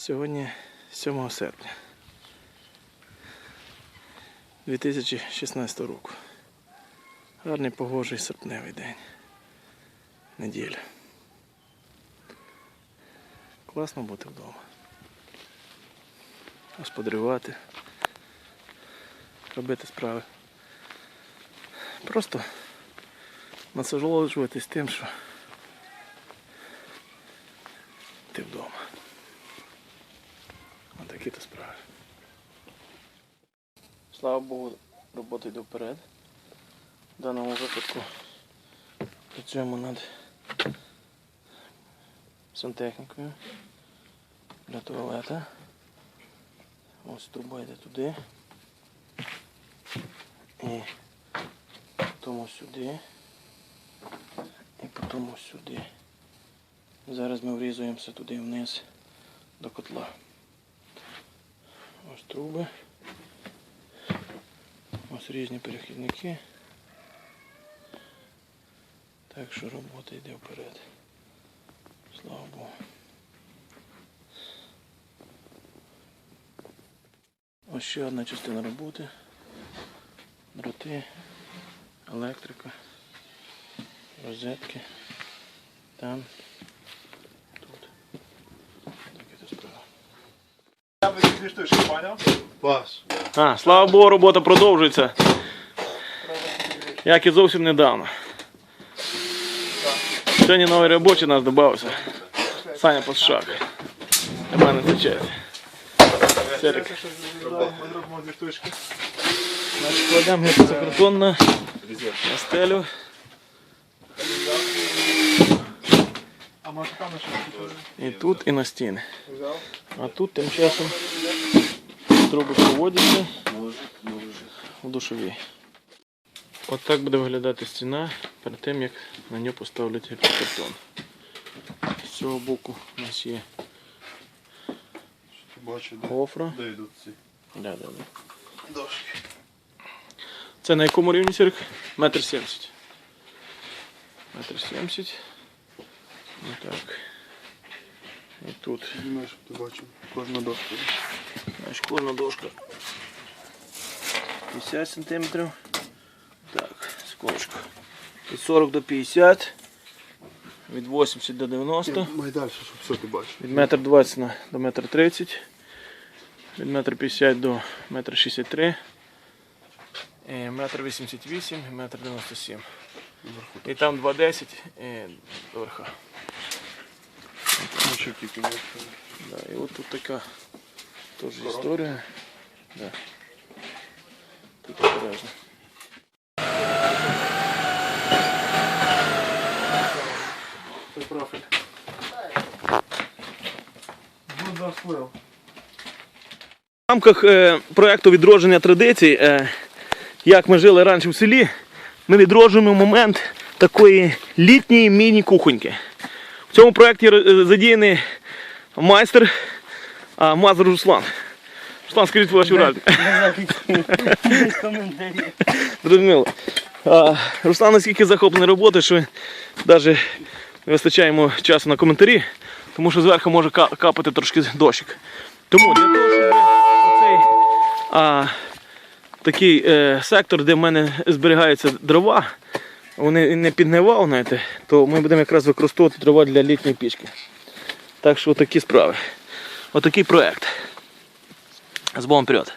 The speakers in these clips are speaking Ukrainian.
Сьогодні 7 серпня 2016 року. Гарний погожий серпневий день. Неділя. Класно бути вдома. Господарювати, робити справи. Просто насолоджуватись тим, що ти вдома. Отакі то справи. Слава Богу, робота йде вперед. В даному випадку працюємо над сантехнікою для туалета. Ось труба йде туди. І потім сюди. І потім сюди. Зараз ми врізуємося туди вниз до котла. Ось труби. Ось різні перехідники. Так що робота йде вперед. Слава Богу. Ось ще одна частина роботи. Дроти, електрика, розетки. Там, тут. Таке то справа. Я би дві штучки, поняв? Вас. А, слава Богу, робота продовжується. Як і зовсім недавно. Сьогодні новий робочий нас додався. Саня Пасшак. Для мене це честь. Серик. Це щось ми зробимо дві штучки. Значить, кладемо гіпсокартон на стелю. А може там ще щось І тут, і на стіни. А тут тим часом труби проводяться в душовій. От так буде виглядати стіна перед тим, як на нього поставлять гіпсокартон. З цього боку у нас є гофра. де йдуть ці Да, да, да. дошки. Це на якому рівні Сірик? Метр сімдесят. Метр сімдесят. Отак. І тут. Щоб ти бачив. Кожна дошка. Значить, кожна дошка 50 сантиметрів. Так, секундочку. Від 40 до 50. Від 80 до 90. Май далі, щоб все ти бачив. Від метр 20 до метр 30. Від метр 50 до метр 63. І метр 88 і метр 97. І там 2,10 і до верха. Ну, Да, і от тут така теж історія. Да. Тут обережно. Це профіль. Ну, да. В рамках е, проєкту відродження традицій, е, як ми жили раніше в селі, ми відроджуємо момент такої літньої міні-кухоньки. В цьому проєкті е, задіяний майстер Мазур Руслан. Руслан, скажіть ваші враження. Зрозуміло. Руслан наскільки захоплений роботою, що навіть не вистачає йому часу на коментарі, тому що зверху може капати трошки дощик. Тому для того, щоб цей такий е, сектор, де в мене зберігаються дрова, вони не підгнивав, знаєте, то ми будемо якраз використовувати дрова для літньої пічки. Так що такі справи. Отакий проект. З Богом вперед.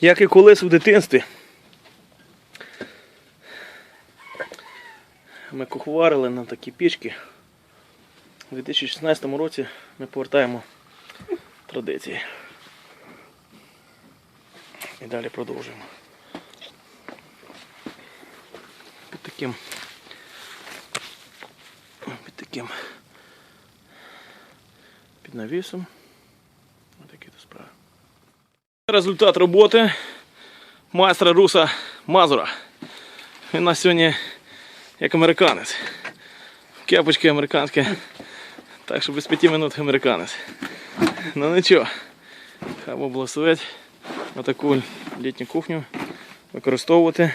Як і колись в дитинстві. Ми кухварили на такі пічки. У 2016 році ми повертаємо традиції. І далі продовжуємо. Під таким. Під таким. Під навісом. Ось такі то справи. Результат роботи майстра Руса Мазура. Він у нас сьогодні як американець. Кепочки американські. Так що без п'яти минут американець. Ну нічого. Хай Бог благословить отаку літню кухню використовувати.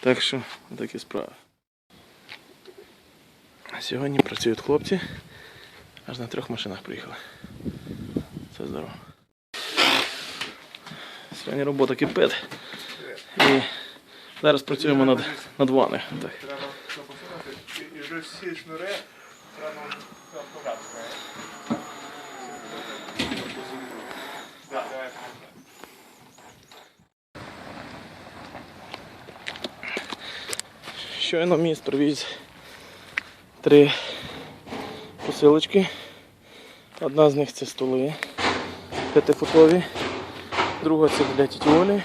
Так що такі справи. Сьогодні працюють хлопці. Аж на трьох машинах приїхали. Це здорово. Сьогодні робота кипить. І зараз працюємо над, над ванною. Треба посунути. І вже всі шнури треба Щойно міст привіз три посилочки. Одна з них це столи п'ятифутові, друга це для тіті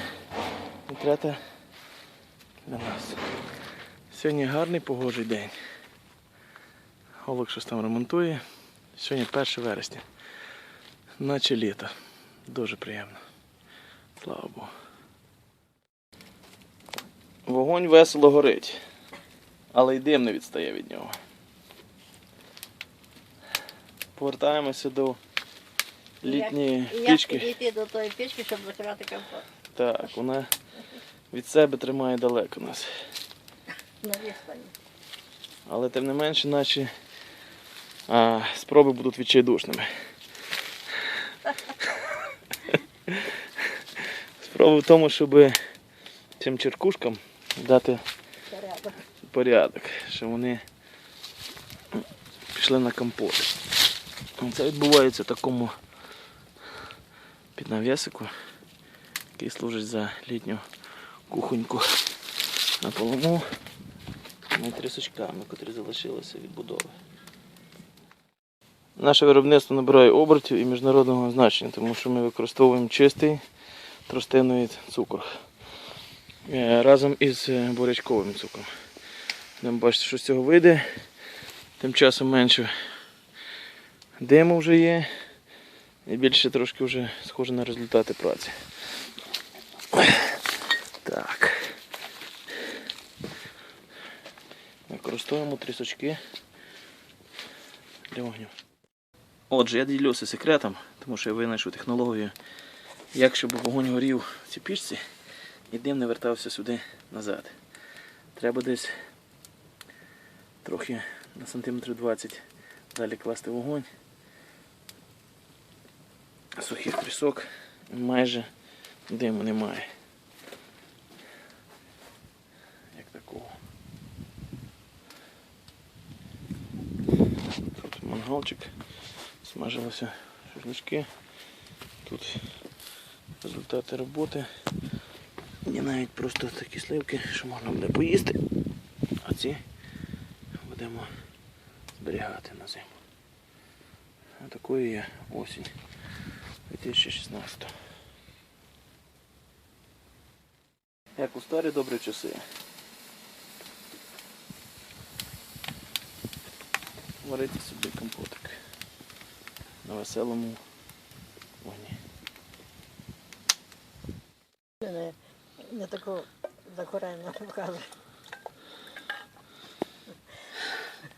і третя для нас. Сьогодні гарний погожий день. Олег щось там ремонтує. Сьогодні 1 вересня. Наче літо. Дуже приємно. Слава Богу. Вогонь весело горить, але й дим не відстає від нього. Повертаємося до літньої Як пічки. підійти до тої пічки, щоб закривати компот Так, вона від себе тримає далеко нас. на відстані. Але тим не менше наші а, спроби будуть відчайдушними. Спроба в тому, щоб цим черкушкам дати Порядок. щоб вони пішли на компот. Це відбувається в такому піднав'ясику, який служить за літню кухоньку на полому і трісочками, котрі залишилися від будови. Наше виробництво набирає обертів і міжнародного значення, тому що ми використовуємо чистий тростиновий цукор е, разом із е, бурячковим цукром. Будемо бачити, що з цього вийде. Тим часом менше диму вже є. І більше трошки вже схоже на результати праці. Так. Використовуємо трісочки для вогню. Отже, я ділюся секретом, тому що я винайшов технологію, як щоб вогонь горів в цій пічці і дим не вертався сюди назад. Треба десь трохи на сантиметрів 20 далі класти вогонь. Сухих трісок майже диму немає. Як такого. Тут мангалчик, смажилися шашлички. Тут результати роботи. Є навіть просто такі сливки, що можна буде поїсти. А ці будемо зберігати на зиму. А такою є осінь 2016. Як у старі добрі часи. Варити собі компотик на веселому вогні. Не, не такого закурення показує.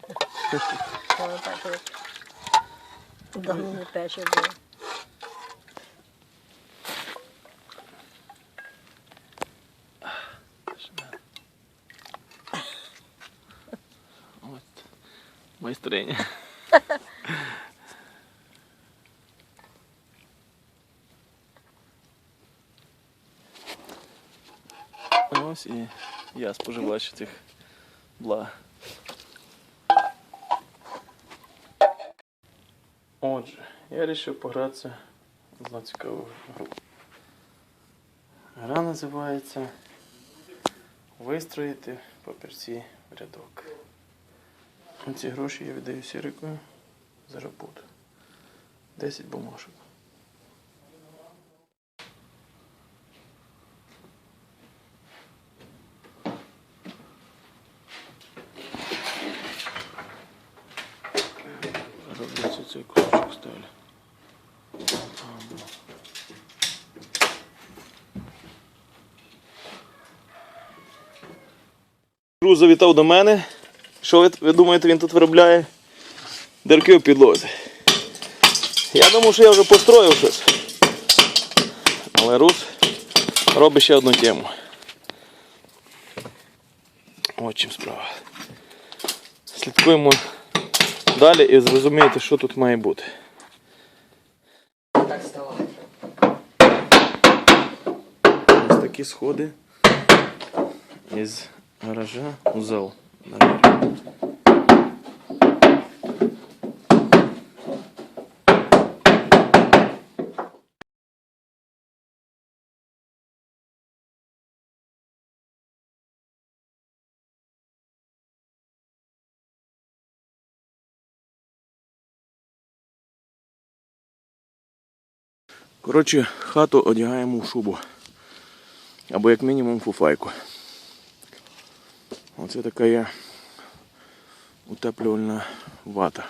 Але так як давно не пече було. От майстриня. Ось і я споживач цих благ. Отже, я вирішив погратися з цікаву гру. Гра називається Вистроїти папірці в рядок. Ці гроші я віддаю Сірикою за роботу. 10 бумажок. Друг завітав до мене. Що ви, ви думаєте, він тут виробляє? Дирки в підлозі. Я думав, що я вже построїв щось. Але Рус робить ще одну тему. От чим справа. Слідкуємо далі і зрозумієте, що тут має бути. Так ставати. Ось такі сходи із гаража у зал. Коротше, хату одягаємо в шубу. Або як мінімум фуфайку. Оце така утеплювальна вата,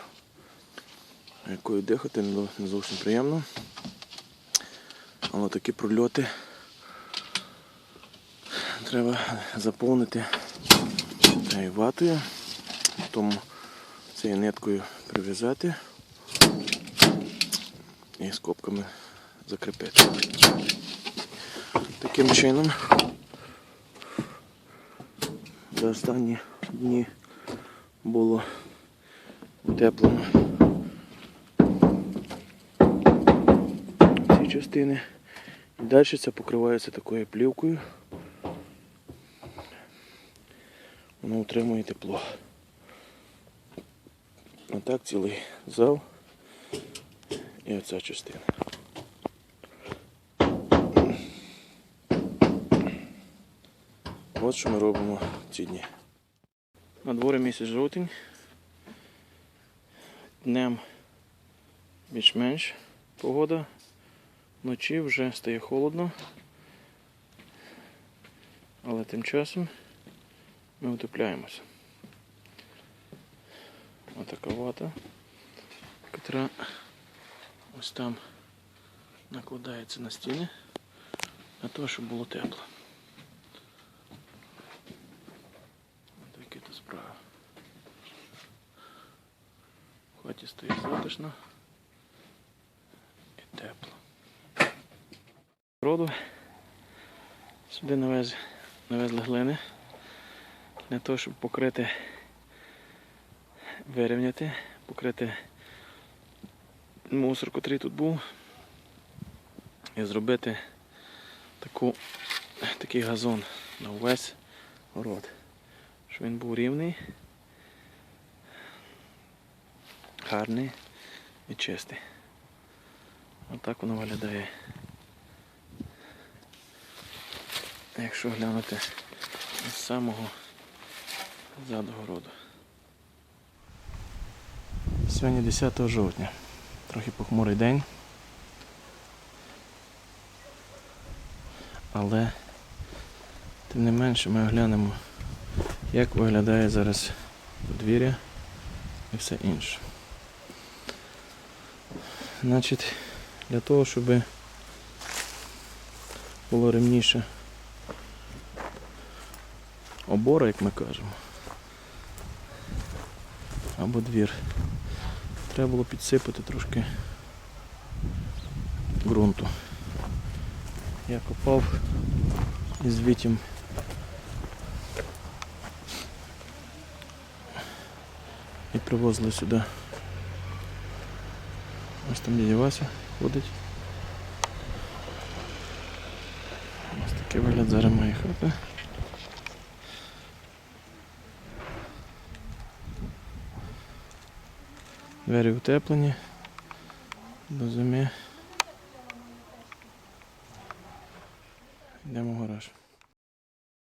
якою дихати не зовсім приємно. Але такі прольоти треба заповнити цією ватою, потім цією ниткою прив'язати і скобками закріпити. Таким чином за останні дні було утеплено ці частини. І далі це покривається такою плівкою. Воно утримує тепло. Отак цілий зал і оця частина. От що ми робимо ці дні. На дворі місяць жовтень. Днем більш-менш погода. Вночі вже стає холодно. Але тим часом ми утепляємося. Отака вата, яка ось там накладається на стіни для того, щоб було тепло. Такі то справи. В хаті стоїть затишно і тепло. Роду сюди навез, навезли глини для того, щоб покрити, вирівняти, покрити мусор, котрий тут був, і зробити таку, такий газон на увесь город щоб він був рівний, гарний і чистий. Отак воно виглядає. Якщо глянути з самого ззаду городу. Сьогодні 10 жовтня. Трохи похмурий день. Але тим не менше ми оглянемо як виглядає зараз подвір'я і все інше. Значить, для того, щоб було рівніше обора, як ми кажемо, або двір, треба було підсипати трошки ґрунту. Я копав із вітім і привозили сюди. Ось там дядя Вася ходить. Ось такий вигляд зараз моєї хати. Двері утеплені до зими.